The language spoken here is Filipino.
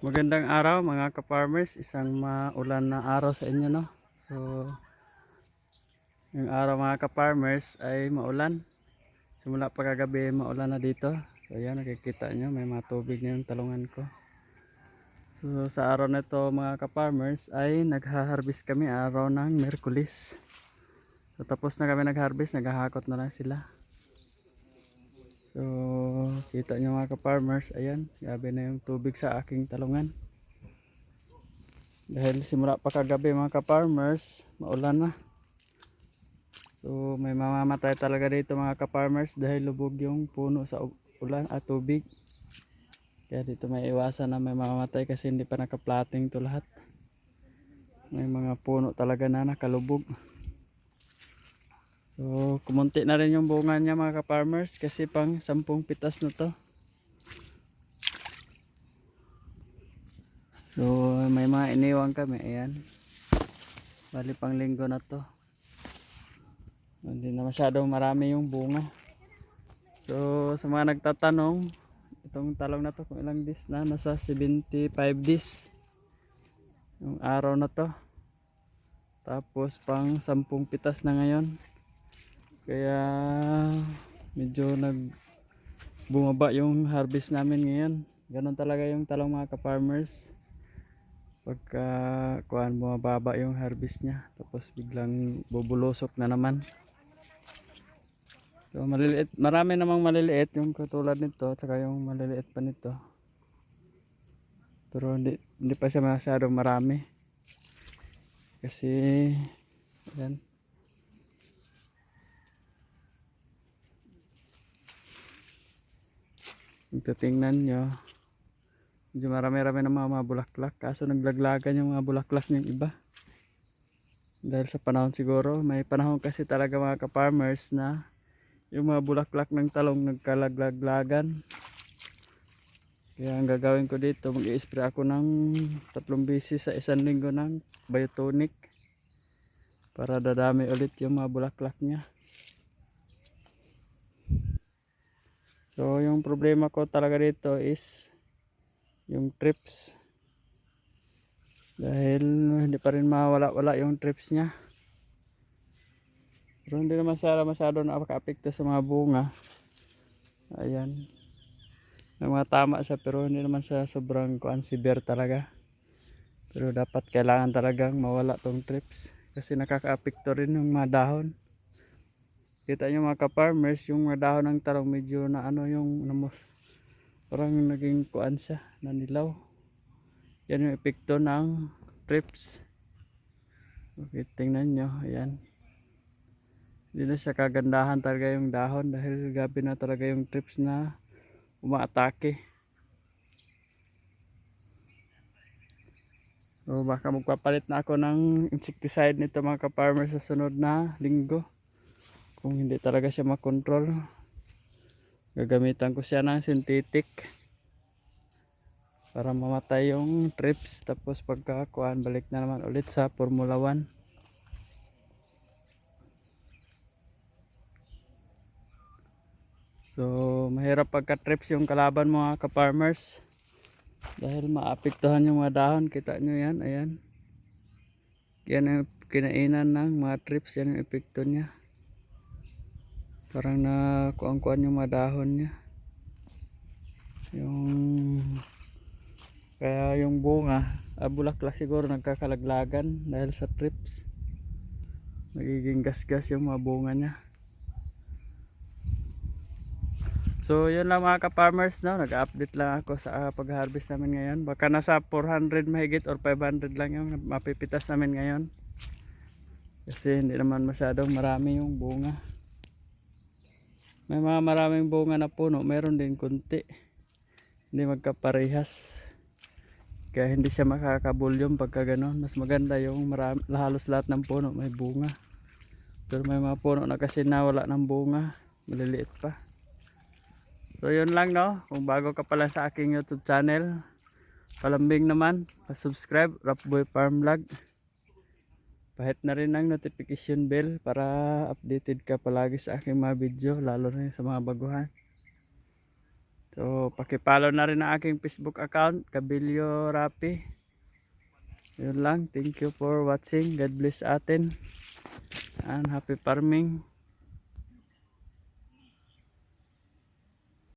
Magandang araw mga ka-farmers, isang maulan na araw sa inyo no. So yung araw mga ka-farmers ay maulan. Simula pa kagabi maulan na dito. So ayan nakikita nyo may mga tubig na yung talungan ko. So sa araw na ito mga ka-farmers ay nagha-harvest kami araw ng Merkulis. So tapos na kami nag-harvest, naghahakot na lang sila. So, kita nyo mga ka-farmers, ayan, gabi na yung tubig sa aking talungan. Dahil simula pa kagabi mga ka-farmers, maulan na. So, may mamamatay talaga dito mga ka-farmers dahil lubog yung puno sa ulan at tubig. Kaya dito may iwasan na may mamamatay kasi hindi pa nakaplating to lahat. May mga puno talaga na nakalubog. So, kumunti na rin yung bunga niya mga ka-farmers kasi pang sampung pitas na to. So, may mga iniwan kami. Ayan. Bali pang linggo na to. Hindi na masyadong marami yung bunga. So, sa mga nagtatanong, itong talong na to kung ilang days na, nasa 75 days. Yung araw na to. Tapos pang sampung pitas na ngayon. Kaya medyo nag bumaba yung harvest namin ngayon. Ganon talaga yung talong mga ka-farmers. Pagka kuan bumababa yung harvest niya tapos biglang bubulosok na naman. So maliliit, marami namang maliliit yung katulad nito tsaka yung maliliit pa nito. Pero hindi, hindi pa siya masyadong marami. Kasi yan, Kung titingnan nyo, medyo marami-rami ng mga, mga bulaklak. Kaso naglaglagan yung mga bulaklak ng iba. Dahil sa panahon siguro, may panahon kasi talaga mga ka-farmers na yung mga bulaklak ng talong nagkalaglaglagan. Kaya ang gagawin ko dito, mag spray ako ng tatlong beses sa isang linggo ng biotonic para dadami ulit yung mga bulaklak niya. So yung problema ko talaga dito is yung trips. Dahil hindi pa rin mawala-wala yung trips niya. Pero hindi naman siya masyado nakaka-apekto sa mga bunga. Ayan. May mga tama siya pero hindi naman siya sobrang kuan severe talaga. Pero dapat kailangan talagang mawala tong trips. Kasi nakaka-apekto rin yung mga dahon. Kita nyo mga ka-farmers, yung mga dahon ng talong medyo na ano yung namos, parang naging kuan siya, nanilaw. Yan yung epekto ng trips. Okay, tingnan nyo, ayan. Hindi na siya kagandahan talaga yung dahon dahil gabi na talaga yung trips na umaatake. So baka magpapalit na ako ng insecticide nito mga ka-farmers sa sunod na linggo kung hindi talaga siya makontrol gagamitan ko siya ng synthetic para mamatay yung trips. Tapos pagkakuan balik na naman ulit sa Formula 1 so mahirap pagka trips yung kalaban mga ka-farmers. Dahil maapektuhan yung mga dahon. Kita nyo yan ayan. Yan ang kinainan ng mga trips yan yung epekto niya parang na kuang-kuan yung mga dahon niya. Yung kaya yung bunga ah, bulaklak siguro nagkakalaglagan dahil sa trips. Nagiging gasgas yung mga bunga niya. So yun lang mga ka-farmers no? nag-update lang ako sa ah, pag-harvest namin ngayon. Baka nasa 400 mahigit or 500 lang yung mapipitas namin ngayon. Kasi hindi naman masyadong marami yung bunga may mga maraming bunga na puno, meron din kunti. Hindi magkaparehas. Kaya hindi siya makakabulyom pagka ganon. Mas maganda yung marami, halos lahat ng puno may bunga. Pero may mga puno na kasi nawala ng bunga. Maliliit pa. So yun lang no. Kung bago ka pala sa aking YouTube channel, palambing naman, pa-subscribe, Rapboy Farm Vlog. Pahit na rin ang notification bell para updated ka palagi sa aking mga video, lalo na sa mga baguhan. So pakipollow na rin ang aking Facebook account, Kabilyo Rapi. Yun lang. Thank you for watching. God bless atin. And happy farming.